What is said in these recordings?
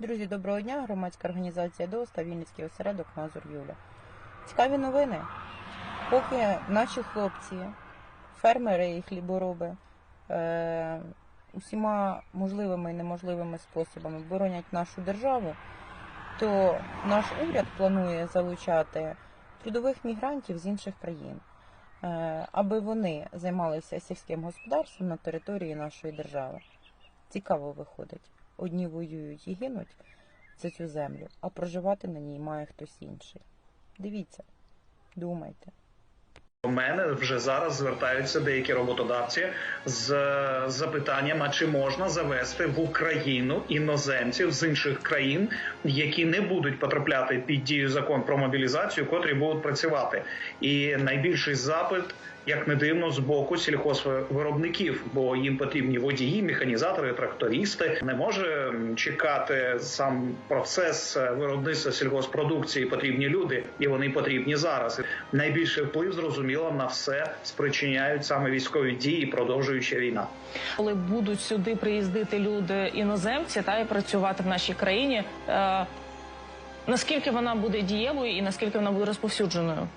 Друзі, доброго дня. Громадська організація ДОСТА, Вінницький осередок Мазур Юля. Цікаві новини. Поки наші хлопці, фермери і хлібороби е, усіма можливими і неможливими способами боронять нашу державу, то наш уряд планує залучати трудових мігрантів з інших країн, е, аби вони займалися сільським господарством на території нашої держави. Цікаво виходить. Одні воюють і гинуть за цю землю, а проживати на ній має хтось інший. Дивіться, думайте. До мене вже зараз звертаються деякі роботодавці з запитанням: а чи можна завести в Україну іноземців з інших країн, які не будуть потрапляти під дію закон про мобілізацію, котрі будуть працювати. І найбільший запит, як не дивно, з боку сільхозвиробників, бо їм потрібні водії, механізатори, трактористи. Не може чекати сам процес е, виробництва сільгоспродукції. Потрібні люди, і вони потрібні зараз. Найбільший вплив зрозуміло на все спричиняють саме військові дії, продовжуюча війна. коли будуть сюди приїздити люди іноземці та і працювати в нашій країні. Е, наскільки вона буде дієвою і наскільки вона буде розповсюдженою?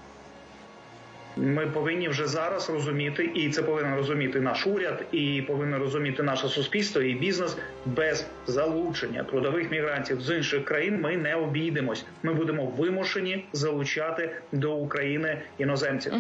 Ми повинні вже зараз розуміти, і це повинен розуміти наш уряд, і повинно розуміти наше суспільство і бізнес без залучення трудових мігрантів з інших країн. Ми не обійдемось. Ми будемо вимушені залучати до України іноземців.